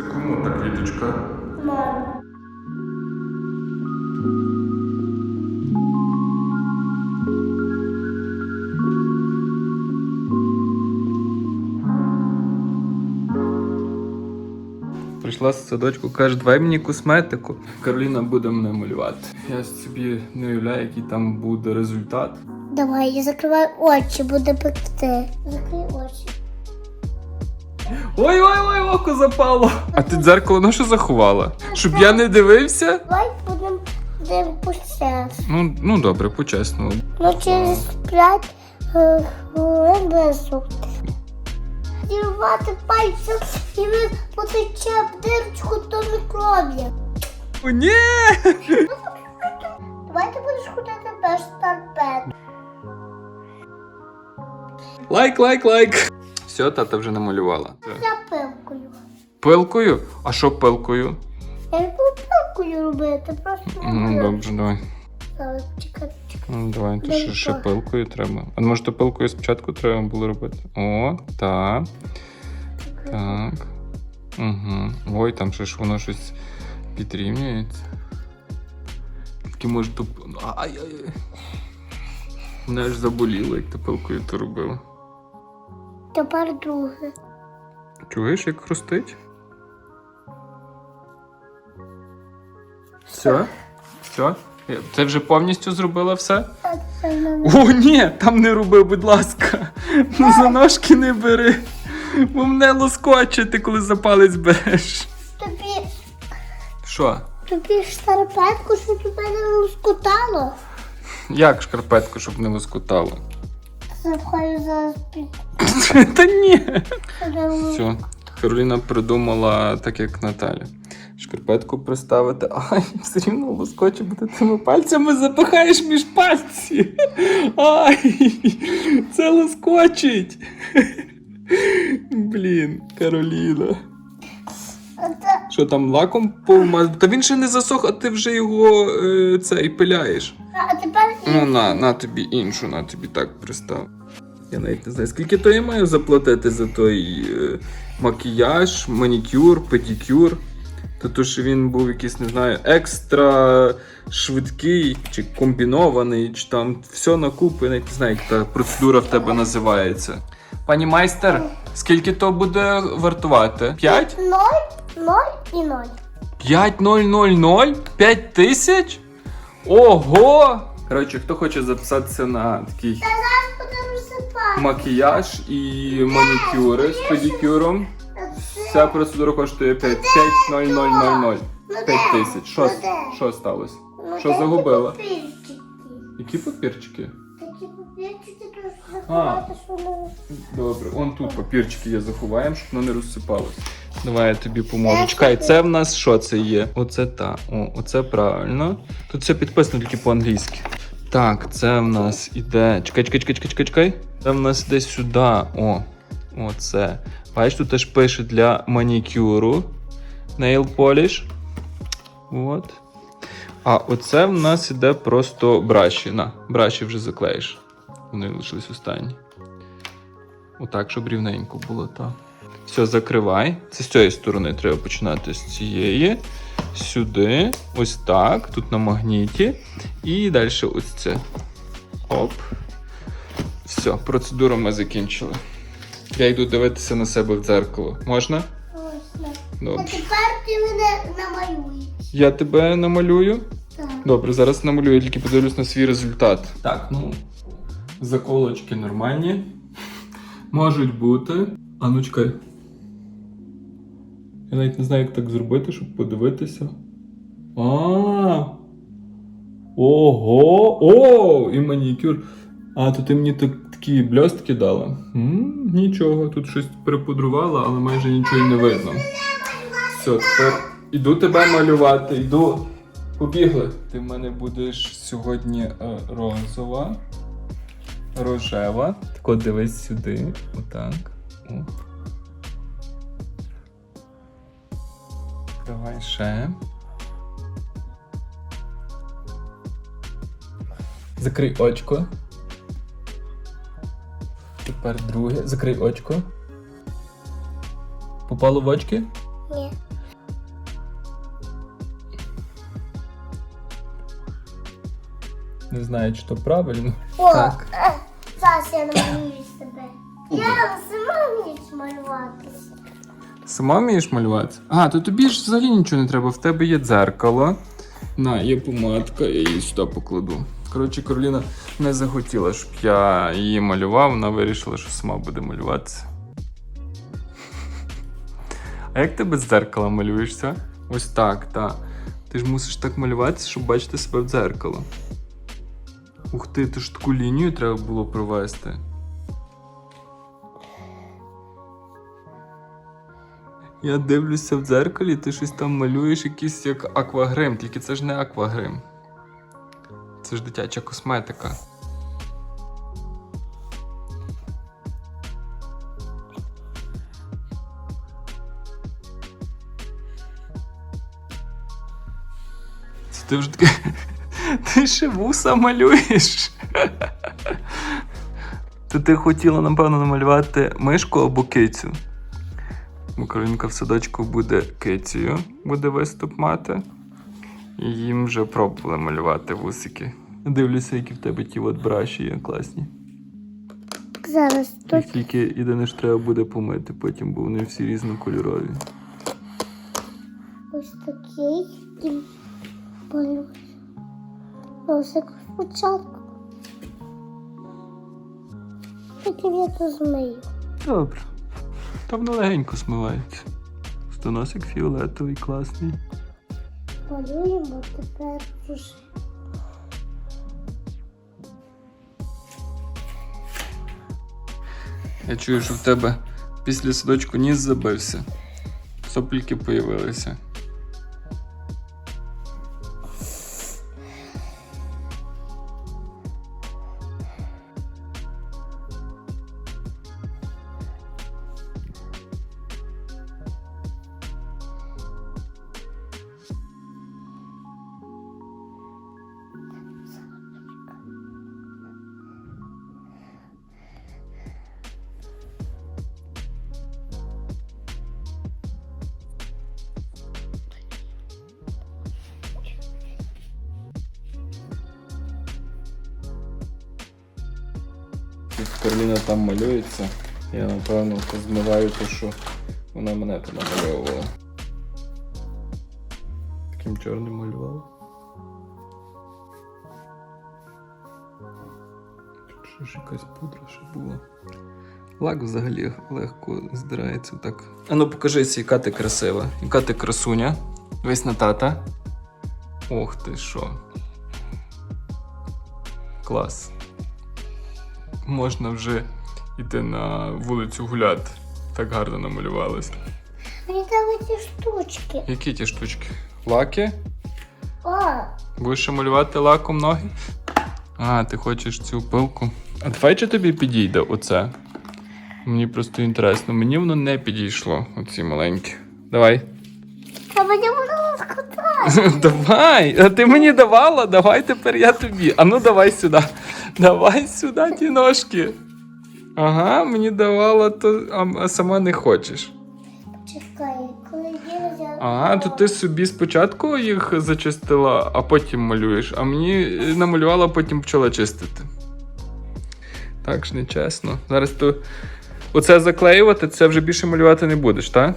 Це кому та квіточка? Мама. Прийшла з садочку, каже, давай мені косметику. Кароліна буде мене малювати. Я собі не уявляю, який там буде результат. Давай, я закриваю очі, буде пекти. Закрий очі. Ой, ой, ой, око запало. А ти дзеркало на що заховала? Щоб я не дивився? Давай будемо будем почесно. Ну, ну добре, по-чесному. Ну через п'ять е, хвилин висохне. Зірвати пальцем і він потече в дирочку до мікробів. О, ні! Давай ти будеш ходити без тарпет. Лайк, лайк, лайк. Все, тата вже намалювала. Я пилкою. Пилкою? А що пилкою? Я не буду пилкою робити, просто Ну, добре, давай. Зараз, чекай, чекай. Ну, давай, то Дай ще, пилкою треба. А може то пилкою спочатку треба було робити? О, так. Так. Угу. Ой, там ще ж воно щось підрівнюється. Тільки може то. Ай-ай-ай. Мене аж заболіло, як ти пилкою то робила. Тепер друге. Чуєш, як хрустить? Все? Все? Це вже повністю зробила все? О, ні, там не роби, будь ласка. Ну за ножки не бери. Бо мене лоскоче, ти коли за палець береш. Тобі, Що? тобі шкарпетку, щоб тебе не лоскотало. Як шкарпетку, щоб не лоскотало? Запхаю зараз під Та ні. Все, Кароліна придумала так, як Наталя. Шкарпетку приставити, ай, все рівно лоскоче, бо ти тими пальцями запихаєш між пальці. Ай, це лоскочить. Блін, Кароліна. Це Що там лаком повмаз? Та він ще не засох, а ти вже його е, цей пиляєш. а тепер Ну на, на тобі іншу, на тобі так пристав. Я навіть не знаю, скільки то я маю заплатити за той е, макіяж, манікюр, педикюр. Та то, що він був якийсь, не знаю, екстра швидкий чи комбінований, чи там все на купи, навіть не знаю, як та процедура в тебе називається. Пані майстер, скільки то буде вартувати? 5? ноль, ноль і ноль. 5000? 5 тисяч? Ого! Коротше, хто хоче записатися на такий Та зараз макіяж і манікюри з педикюром, вся процедура коштує 5 5000. 5 тисяч. Що, що сталося? Що загубила? Які папірчики? Заховати, що не Добре, он тут папірчики є заховаємо, щоб воно не розсипалось. Давай я тобі поможу. Чекай, це в нас що це є? Оце та. О, оце правильно. Тут все підписано тільки по-англійськи. Так, це в нас іде. Чекай, чекай, чекай, чекай, чекай, чекай. Це в нас іде сюди. О, оце. Бачиш, тут теж пише для манікюру. Nail polish. От. А оце в нас іде просто браші. На, браші вже заклеїш. Вони лишились останні. Отак, щоб рівненько було, так. Все, закривай. Це з цієї сторони треба починати з цієї. Сюди. Ось так. Тут на магніті. І далі ось це. Оп. Все, процедуру ми закінчили. Я йду дивитися на себе в дзеркало. Можна? можна. А тепер ти мене намалюєш. Я тебе намалюю. Так. Добре, зараз намалюю, я тільки подивлюсь на свій результат. Так, ну, заколочки нормальні. Можуть бути. А ну. Я навіть не знаю, як так зробити, щоб подивитися. А. Ого! О! І манікюр. А, то ти мені так, такі бльостки дала. м нічого, тут щось перепудрувала, але майже нічого й не видно. Все, тепер іду тебе малювати, йду. Побігли. Ти в мене будеш сьогодні е, розова, рожева. Так от дивись сюди. Отак. О. Давай ще. Закрий очко. Тепер друге. Закрий очко. Попало в очки? Ні. Не знаю, чи то правильно. О, Так. е, зараз я намалюю себе. Я сама вмію малюватися. Сама вмієш малювати? А, то тобі ж взагалі нічого не треба. В тебе є дзеркало. На, є помадка, я її сюди покладу. Коротше, Кароліна не захотіла, щоб я її малював, вона вирішила, що сама буде малюватися. А як ти без дзеркала малюєшся? Ось так, так. Ти ж мусиш так малюватися, щоб бачити себе в дзеркало. Ух ти, то ж таку лінію треба було провести. Я дивлюся в дзеркалі, ти щось там малюєш якийсь як аквагрим, тільки це ж не аквагрим. Це ж дитяча косметика. Це ти вже таке. Ти ще вуса малюєш. То ти хотіла, напевно, намалювати мишку або кицю. Каролінка в садочку буде кицею, буде виступ мати. І їм вже пробували малювати вусики. Дивлюся, які в тебе ті от браші є класні. Зараз тут Їх тільки єдине ж треба буде помити потім, бо вони всі різнокольорові. ось такий і Носик спочатку. Потім я то змию. Добре. Та воно легенько смивається. Стоносик фіолетовий, класний. Малюємо тепер вже. Я чую, що в тебе після садочку ніс забився. Сопліки появилися. Тут Кароліна там малюється. Я напевно змиваю те, що вона мене там намальовувала. Таким чорним малювала. Тут ще ж якась пудра ще була. Лак взагалі легко здирається так. А ну покажися, яка ти красива, яка ти красуня. Весь на тата. Ох ти що. Клас можна вже йти на вулицю гуляти. Так гарно намалювалося. Мені треба ці штучки. Які ті штучки? Лаки? О, Будеш ще малювати лаком ноги? А, ти хочеш цю пилку. А давай чи тобі підійде оце? Мені просто інтересно. Мені воно не підійшло, оці маленькі. Давай. та мені воно розкатати. давай! А ти мені давала, давай тепер я тобі. А ну давай сюди. Давай сюди ті ножки. Ага, мені давала, то, а, а сама не хочеш. Чекай, коли я взяла. А, то ти собі спочатку їх зачистила, а потім малюєш, а мені намалювала, потім почала чистити. Так ж нечесно. Зараз то оце заклеювати, це вже більше малювати не будеш, так?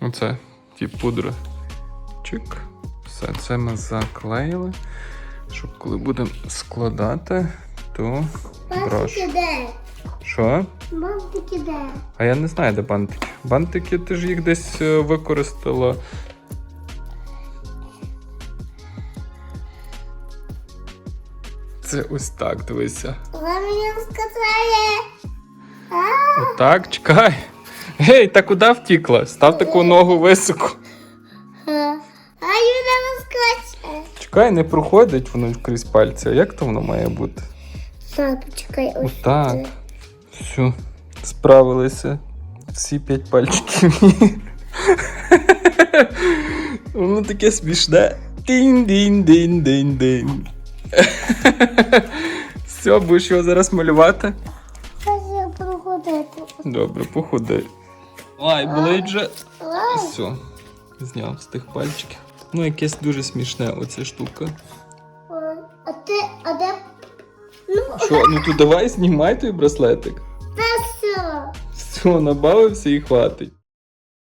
Оце, ті пудри. Чик. Все, це ми заклеїли. Щоб коли будемо складати, Бантики брош. де? Що? Бантики де? А я не знаю, де бантики. Бантики ти ж їх десь е, використала. Це ось так, дивися. Вона мені. А, Отак, чекай. Гей, та куди втікла? Став таку ногу високо. а вона розкачає. Чекай, не проходить воно крізь пальці. А як то воно має бути? Так, почекай, ось. Отак. це. Все, справилися. Всі п'ять пальчиків. Воно таке смішне. Динь-динь-динь-динь-динь. Все, будеш його зараз малювати. Зараз я буду ходити. Добре, походи. Ай. Ай, Все, зняв з тих пальчиків. Ну, якесь дуже смішне оця штука. ой. А ти, а де Що, ну то давай знімай той браслетик. та все. Все, набавився і хватить.